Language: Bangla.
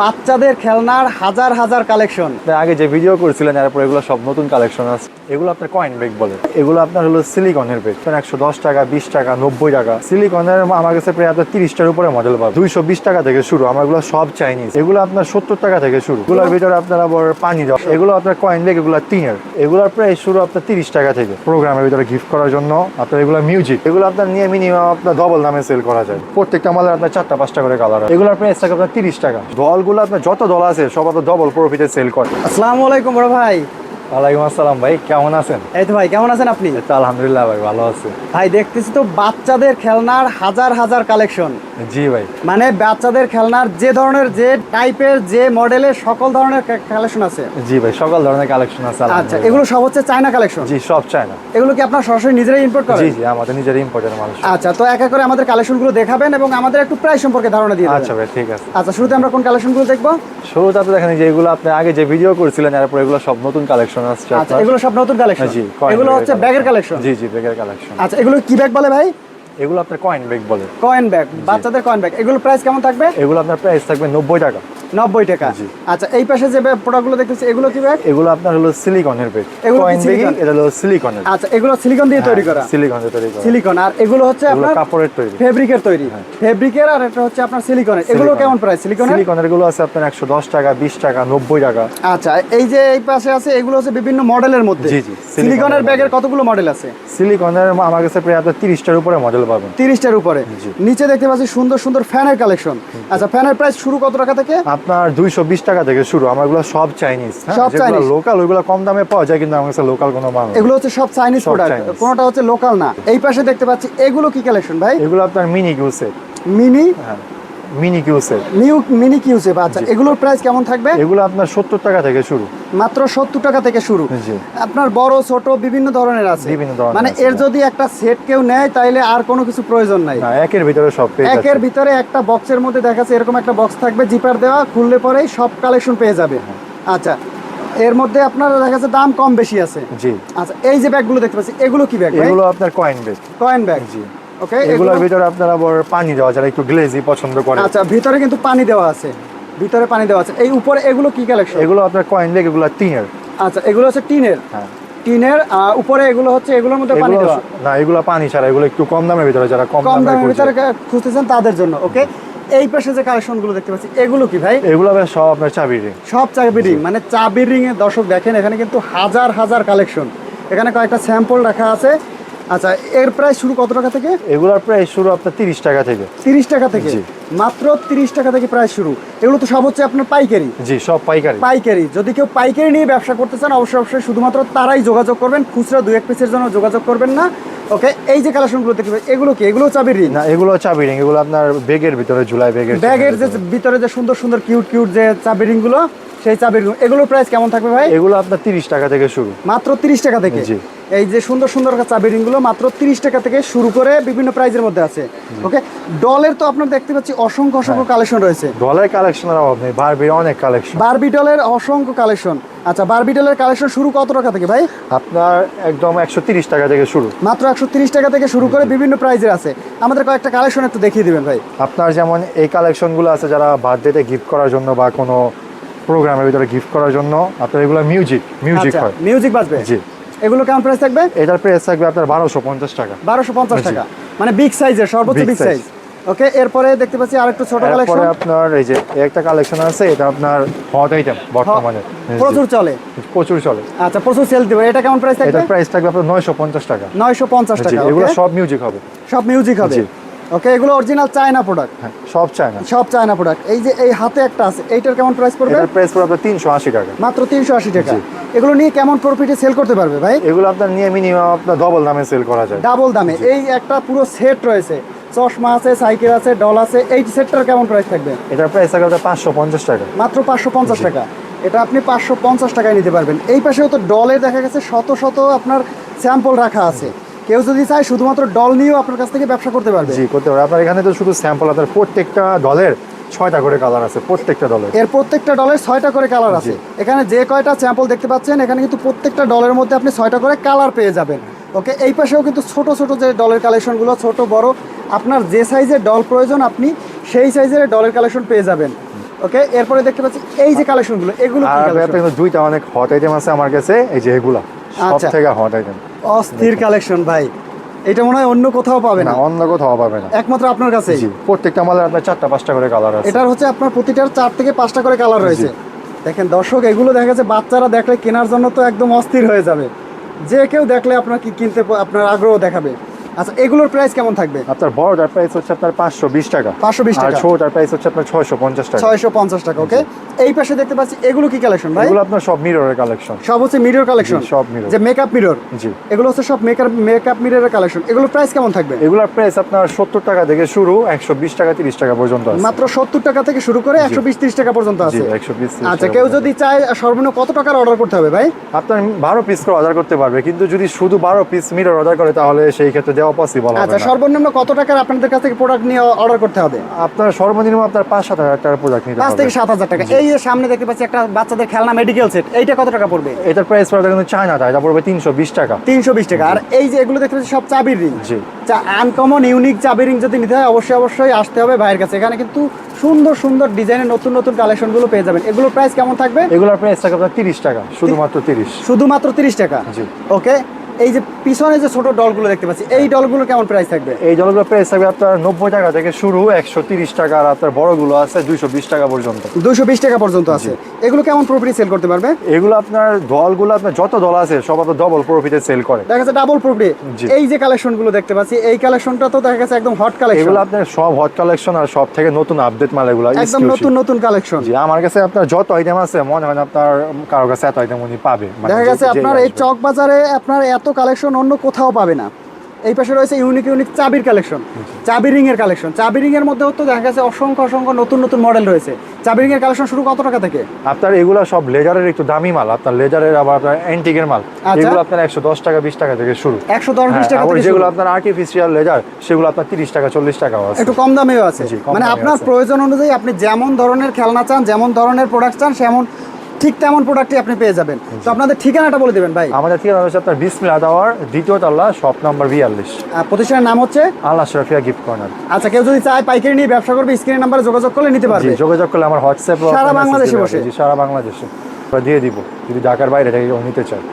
বাচ্চাদের খেলনার হাজার হাজার কালেকশন। আগে যে ভিডিও করেছিলেন, এরপর এগুলো সব নতুন কালেকশন আছে। এগুলো আপনার কয়েন ব্যাগ বলে। এগুলো আপনার হলো সিলিকনের ব্যাগ একশো দশ টাকা, বিশ টাকা, নব্বই টাকা। সিলিকনের আমার কাছে প্রায় আপনার তিরিশটার উপরে মডেল পাবেন দুইশো বিশ টাকা থেকে শুরু। আমার এগুলো সব চাইনিজ এগুলো আপনার সত্তর টাকা থেকে শুরু। এগুলোর ভিতরে আপনার আবার পানি দেওয়া। এগুলো আপনার কয়েন ব্যাগ এগুলো তিনের এগুলোর প্রায় শুরু আপনার তিরিশ টাকা থেকে। প্রোগ্রামের ভিতরে গিফট করার জন্য আপনার এগুলো মিউজিক এগুলো আপনার নিয়ে মিনিমাম আপনার ডবল দামে সেল করা যায়। প্রত্যেকটা মালের আপনার চারটা, পাঁচটা করে কালার এগুলোর প্রাইস থাকে আপনার তিরিশ টাকা। দলগুলো আপনার যত দল আছে সব তো ডবল প্রফিটে সেল করে। আসসালামু আলাইকুম বড় ভাই। ওয়ালাইকুম আসসালাম ভাই কেমন আছেন? এই তো ভাই কেমন আছেন আপনি? আলহামদুলিল্লাহ ভাই ভালো আছে। ভাই দেখতেছি তো বাচ্চাদের খেলনার হাজার হাজার কালেকশন জি ভাই। মানে বাচ্চাদের খেলনার যে ধরনের যে টাইপের যে মডেলের সকল ধরনের কালেকশন আছে? জি ভাই সকল ধরনের কালেকশন আছে আচ্ছা এগুলো সব হচ্ছে চায়না কালেকশন জি সব চায় না এগুলো কি আপনার সরাসরি নিজেরাই ইম্পোর্ট করেন? জি জি আমাদের নিজের ইম্পোর্টের মানুষ আচ্ছা তো এক এক করে আমাদের কালেকশনগুলো দেখাবেন এবং আমাদের একটু প্রাইস সম্পর্কে ধারণা দিয়ে আচ্ছা ভাই ঠিক আছে। আচ্ছা শুরুতে আমরা কোন কালেকশনগুলো দেখব? শুরুতে আপনি দেখেন যে এগুলো আপনি আগে যে ভিডিও করেছিলেন এরপর এগুলো সব নতুন কালেকশন আসছে আচ্ছা এগুলো সব নতুন কালেকশন জি এগুলো হচ্ছে ব্যাগের কালেকশন জি জি ব্যাগের কালেকশন আচ্ছা এগুলো কি ব্যাগ বলে ভাই? এগুলো আপনার কয়েন ব্যাগ বলে। কয়েন ব্যাগ বাচ্চাদের কয়েন ব্যাগ এগুলো প্রাইস কেমন থাকবে? এগুলো আপনার প্রাইস থাকবে নব্বই টাকা। নব্বই টাকা। আচ্ছা এই পাশে যে প্রোডাক্টগুলো দেখতেছি এগুলো কি ব্যাগ? এগুলো আপনার হলো সিলিকনের ব্যাগ। এগুলো silicone? এটা হলো সিলিকনের। আচ্ছা এগুলো সিলিকন দিয়ে তৈরি করা? সিলিকনের তৈরি করা। সিলিকন আর এগুলো হচ্ছে আপনার কাপড়ের তৈরি। ফেব্রিকের তৈরি। ফেব্রিকের আর এটা হচ্ছে আপনার সিলিকনের। এগুলো কেমন প্রাইস সিলিকনের? সিলিকনেরগুলো আছে আপনার একশো দশ টাকা বিশ টাকা নব্বই টাকা। আচ্ছা এই যে এই পাশে আছে এগুলো হচ্ছে বিভিন্ন মডেলের মধ্যে। জি, জি, সিলিকনের ব্যাগের কতগুলো মডেল আছে? সিলিকনের আমার কাছে প্রায় আপনার তিরিশটার উপরে মডেল পাবেন। তিরিশটার উপরে। নিচে দেখতে পাচ্ছি সুন্দর সুন্দর ফ্যানের কালেকশন আচ্ছা ফ্যানের প্রাইস শুরু কত টাকা থেকে? আপনার দুইশো বিশ টাকা থেকে শুরু। আমার এগুলো সব চাইনিজ সব চাইনিজ লোকাল ওইগুলো কম দামে পাওয়া যায় কিন্তু আমার কাছে লোকাল কোনো মাল এগুলো হচ্ছে সব চাইনিজ প্রোডাক্ট কোনোটা হচ্ছে লোকাল না। এই পাশে দেখতে পাচ্ছি এগুলো কি কালেকশন ভাই? এগুলো আপনার মিনি গুসেট মিনি হ্যাঁ। মিনি কিউ সেট নিউ মিনি কিউসেপ আচ্ছা এগুলোর প্রাইস কেমন থাকবে? এগুলো আপনার সত্তর টাকা থেকে শুরু। মাত্র সত্তর টাকা থেকে শুরু। আপনার বড় ছোট বিভিন্ন ধরনের আছে। বিভিন্ন ধরনের মানে এর হ্যাঁ। যদি একটা সেট কেউ নেয় তাইলে আর কোনো কিছু প্রয়োজন নাই। একের ভিতরে সব একের ভিতরে একটা বক্সের মধ্যে দেখা যাচ্ছে এরকম একটা বক্স থাকবে জিপার দেওয়া খুললে পরেই সব কালেকশন পেয়ে যাবে। আচ্ছা এর মধ্যে আপনার দেখা যাচ্ছে দাম কম বেশি আছে। জি। আচ্ছা এই যে ব্যাগগুলো দেখতে পাচ্ছি এগুলো কি ব্যাগ এগুলো আপনার কয়েন ব্যাগ কয়েন ব্যাগ জি। ওকে এগুলোর ভিতরে আপনার আবার পানি দেওয়া যারা একটু গ্লেজি পছন্দ করে। আচ্ছা ভিতরে কিন্তু পানি দেওয়া আছে। ভিতরে পানি দেওয়া আছে। এই উপরে এগুলো কি কালেকশন এগুলো আপনার কয়েন ব্যাগ এগুলো তিনের আচ্ছা এগুলো হচ্ছে টিনের। হ্যাঁ। টিনের উপরে এগুলো হচ্ছে এগুলোর মধ্যে পানি দেওয়া। না এগুলো পানি ছাড়া এগুলো একটু কম দামের ভিতরে যারা কম দামের ভিতরে খুঁজতেছেন তাদের জন্য ওকে এই পাশে যে কালেকশনগুলো দেখতে পাচ্ছি এগুলো কি ভাই? এগুলো আবার সব আপনার চাবি ring। সব চাবি রিং মানে চাবি রিং এর দর্শক দেখেন এখানে কিন্তু হাজার হাজার কালেকশন এখানে কয়েকটা স্যাম্পল রাখা আছে। আচ্ছা এর প্রাইস শুরু কত টাকা থেকে? এগুলোর প্রাইস শুরু আপনার তিরিশ টাকা থেকে। তিরিশ টাকা থেকে। মাত্র তিরিশ টাকা থেকে প্রাইস শুরু। এগুলো তো সব হচ্ছে আপনার পাইকারি। জি সব পাইকারি। পাইকারি। যদি কেউ পাইকারি নিয়ে ব্যবসা করতে চান অবশ্যই অবশ্যই শুধুমাত্র তারাই যোগাযোগ করবেন। খুচরা দু এক পিসের জন্য যোগাযোগ করবেন না। ওকে এই যে কালেকশনগুলো দেখবে এগুলো কি? এগুলো চাবি রিং না এগুলো চাবি রিং এগুলো আপনার ব্যাগের ভিতরে ঝুলাই ব্যাগের ব্যাগের যে ভিতরে যে সুন্দর সুন্দর কিউট কিউট যে চাবি ring গুলো সেই চাবি ring এগুলোর প্রাইস কেমন থাকবে ভাই? এগুলো আপনার তিরিশ টাকা থেকে শুরু। মাত্র তিরিশ টাকা থেকে? জি। এই যে সুন্দর সুন্দর চাবি ring গুলো মাত্র তিরিশ টাকা থেকে শুরু করে বিভিন্ন প্রাইজের মধ্যে আছে। ওকে? ডলের তো আপনার দেখতে পাচ্ছি অসংখ্য অসংখ্য কালেকশন রয়েছে। ডলের কালেকশনের অভাব নেই বারবির অনেক কালেকশন। বারবি ডলের অসংখ্য কালেকশন। আচ্ছা বারবি ডলের কালেকশন শুরু কত টাকা থেকে ভাই? আপনার একদম একশো তিরিশ টাকা থেকে শুরু। মাত্র একশো তিরিশ টাকা থেকে শুরু করে বিভিন্ন প্রাইজের আছে। আমাদের কয়েকটা কালেকশন একটু দেখিয়ে দিবেন ভাই। আপনার যেমন এই কালেকশনগুলো আছে যারা বার্থডেতে গিফট করার জন্য বা কোনো প্রোগ্রামের ভিতরে গিফট করার জন্য আপনার এগুলো মিউজিক মিউজিক আচ্ছা হয়। মিউজিক বাজবে। জি। এগুলো কেমন প্রাইস থাকবে? এটার প্রাইস থাকবে আপনার বারোশো পঞ্চাশ টাকা। বারোশো পঞ্চাশ। টাকা। মানে বিগ সাইজের সর্বোচ্চ বিগ সাইজ ওকে এরপরে দেখতে পাচ্ছি আরেকটু ছোট কালেকশন আপনার এই যে একটা কালেকশন আছে এটা আপনার হট আইটেম বর্তমানে। প্রচুর চলে। প্রচুর চলে। আচ্ছা প্রচুর সেল দিবে। এটা কেমন প্রাইস থাকবে? এটার প্রাইস থাকবে আপনার নয়শো পঞ্চাশ টাকা। নয়শো পঞ্চাশ জি টাকা এগুলো সব মিউজিক হবে। সব মিউজিক হবে। ওকে এগুলো অরিজিনাল চায়না প্রোডাক্ট হ্যাঁ সব চায় না সব চায়না প্রোডাক্ট এই যে এই হাতে একটা আছে এইটার কেমন প্রাইস পড়বে? এটার প্রাইস পড়বে আপনার তিনশো আশি টাকা। মাত্র তিনশো আশি টাকা। এগুলো নিয়ে কেমন প্রফিটে সেল করতে পারবে ভাই? এগুলো আপনার নিয়ে মিনিমাম আপনার ডবল দামে সেল করা যায়। ডাবল দামে। এই একটা পুরো সেট রয়েছে। চশমা আছে সাইকেল আছে ডল আছে এই সেটটার কেমন প্রাইস থাকবে? এটার প্রাইস থাকবে পাঁচশো পঞ্চাশ টাকা। মাত্র পাঁচশো পঞ্চাশ টাকা। এটা আপনি পাঁচশো পঞ্চাশ টাকায় নিতে পারবেন। এই পাশেও তো ডলের দেখা গেছে শত শত আপনার স্যাম্পল রাখা আছে। কেউ যদি চায় শুধুমাত্র ডল নিয়েও আপনার কাছ থেকে ব্যবসা করতে পারবে। জি করতে পারে আপনার এখানে তো শুধু স্যাম্পল আপনার প্রত্যেকটা দলের ছয়টা করে কালার আছে প্রত্যেকটা দলের এর প্রত্যেকটা ডলের ছয়টা করে কালার আছে। এখানে যে কয়টা স্যাম্পল দেখতে পাচ্ছেন এখানে কিন্তু প্রত্যেকটা ডলের মধ্যে আপনি ছয়টা করে কালার পেয়ে যাবেন। ওকে এই পাশেও কিন্তু ছোট ছোট যে ডলের কালেকশনগুলো ছোট বড় আপনার যে সাইজের ডল প্রয়োজন আপনি সেই সাইজের ডলের কালেকশন পেয়ে যাবেন। ওকে এরপরে দেখতে পাচ্ছি এই যে কালেকশনগুলো এগুলো দুইটা অনেক হট আইটেম আছে আমার কাছে। এই যে এগুলা সব আচ্ছা। থেকে হট আইটেম অস্থির কালেকশন ভাই। এটা মনে হয় অন্য কোথাও পাবে না। অন্য কোথাও পাবে না। একমাত্র আপনার কাছে? প্রত্যেকটা মালের আপনার চারটা পাঁচটা করে কালার আছে। এটার হচ্ছে আপনার প্রতিটার চার থেকে পাঁচটা করে কালার রয়েছে। দেখেন দর্শক এগুলো দেখা যাচ্ছে বাচ্চারা দেখলে কেনার জন্য তো একদম অস্থির হয়ে যাবে। যে কেউ দেখলে আপনার কি কিনতে আপনার আগ্রহ দেখাবে। আচ্ছা এগুলোর প্রাইস কেমন থাকবে? আপনার বড়টার প্রাইস হচ্ছে আপনার পাঁচশো বিশ টাকা। 520 আর টাকা। ছোটটার প্রাইস হচ্ছে আপনার ছয়শো পঞ্চাশ টাকা। ছয়শো পঞ্চাশ টাকা ওকে এই পাশে দেখতে পাচ্ছি এগুলো কি কালেকশন ভাই? এগুলো আপনার সব মিররের কালেকশন সব হচ্ছে মিরর কালেকশন সব mirror। যে মেকআপ মিরর জি। এগুলো হচ্ছে সব মেকআপ মেকআপ মিররের কালেকশন এগুলোর প্রাইস কেমন থাকবে? এগুলোর প্রাইস আপনার সত্তর টাকা থেকে শুরু একশো বিশ টাকা তিরিশ টাকা পর্যন্ত আছে। মাত্র সত্তর টাকা থেকে শুরু করে একশো বিশ ত্রিশ টাকা পর্যন্ত আছে। একশো বিশ আচ্ছা কেউ যদি চায় সর্বনিম্ন কত টাকার অর্ডার করতে হবে ভাই? আপনার বারো পিস করে অর্ডার করতে পারবে কিন্তু যদি শুধু বারো পিস মিরর অর্ডার করে তাহলে সেই ক্ষেত্রে দেওয়া পসিবল হবে আচ্ছা সর্বনিম্ন কত টাকার আপনাদের কাছ থেকে প্রোডাক্ট নিয়ে অর্ডার করতে হবে? আপনার সর্বনিম্ন আপনার পাঁচ সাত হাজার টাকার প্রোডাক্ট নিতে হবে। থেকে সাত হাজার টাকা। এই যে সামনে দেখতে পাচ্ছি একটা বাচ্চাদের খেলনা মেডিকেল সেট এইটা কত টাকা পড়বে? এটার প্রাইস পড়বে কিন্তু চায়নাটা এটা পড়বে তিনশো বিশ টাকা। তিনশো বিশ টাকা। আর এই যে এগুলো দেখতে পাচ্ছি সব চাবির রিং জি। আনকমন ইউনিক চাবি রিং যদি নিতে হয় অবশ্যই অবশ্যই আসতে হবে ভাইয়ের কাছে। এখানে কিন্তু সুন্দর সুন্দর ডিজাইনের নতুন নতুন কালেকশনগুলো পেয়ে যাবেন। এগুলোর প্রাইস কেমন থাকবে? এগুলোর প্রাইস থাকবে আপনার তিরিশ টাকা শুধুমাত্র তিরিশ। শুধুমাত্র তিরিশ টাকা। জি। ওকে এই যে পিছনে যে ছোট ডলগুলো দেখতে পাচ্ছি এই ডলগুলো কেমন প্রাইস থাকবে? এই জলগুলোর প্রাইস থাকবে আপনার নব্বই টাকা থেকে শুরু একশো তিরিশ টাকা আর আপনার বড়গুলো আছে দুইশো বিশ টাকা পর্যন্ত। দুশো বিশ টাকা পর্যন্ত আছে। এগুলো কেমন প্রফিটে সেল করতে পারবে? এগুলো আপনার দলগুলো আপনার যত দল আছে সব আপনার ডবল প্রফিটে সেল করে। দেখা যাচ্ছে ডাবল প্রফিটে এই যে কালেকশনগুলো দেখতে পাচ্ছি এই কালেকশনটা তো দেখা গেছে একদম হট কালেকশন এগুলো আপনার সব হট কালেকশন আর সব থেকে নতুন আপডেট মাল এগুলো একদম নতুন নতুন কালেকশন জি আমার কাছে আপনার যত আইটেম আছে মনে হয় আপনার কারও কাছে এত আইটেম উনি পাবে। মানে দেখা গেছে আপনার এই। চক বাজারে আপনার এত কালেকশন অন্য কোথাও পাবে না। এই পাশে রয়েছে ইউনিক ইউনিক চাবির কালেকশন। চাবি রিং এর কালেকশন। চাবি রিং এর মধ্যেও তো দেখা গেছে অসংখ্য অসংখ্য নতুন নতুন মডেল রয়েছে। চাবি রিং এর কালেকশন শুরু কত টাকা থেকে? আপনার এগুলো সব লেজারের একটু দামি মাল। আপনার লেজারের আবার আপনার অ্যান্টিকের মাল। আচ্ছা। এগুলো আপনার একশো দশ টাকা বিশ টাকা থেকে শুরু। একশো দশ বিশ হ্যাঁ, টাকা থেকে যেগুলো আপনার আর্টিফিশিয়াল লেজার সেগুলো আপনার তিরিশ টাকা চল্লিশ টাকা আছে। একটু কম দামেও আছে। মানে আপনার প্রয়োজন অনুযায়ী আপনি যেমন ধরনের খেলনা চান যেমন ধরনের প্রোডাক্ট চান সেমন ঠিক তেমন প্রোডাক্টই আপনি পেয়ে যাবেন। তো আপনাদের ঠিকানাটা বলে দেবেন ভাই। আমাদের ঠিকানা হচ্ছে আপনার বিসমিল্লা টাওয়ার দ্বিতীয় তলা শপ নাম্বার বিয়াল্লিশ। প্রতিষ্ঠানের নাম হচ্ছে? Allah Sharfia gift corner. আচ্ছা কেউ যদি চায় পাইকারি নিয়ে ব্যবসা করবে স্ক্রিনের নাম্বারে যোগাযোগ করলে নিতে পারবে। যোগাযোগ করলে আমার হোয়াটসঅ্যাপ সারা বাংলাদেশে বসে? সারা বাংলাদেশে। দিয়ে দিব। যদি ঢাকার বাইরে নিতে চায়।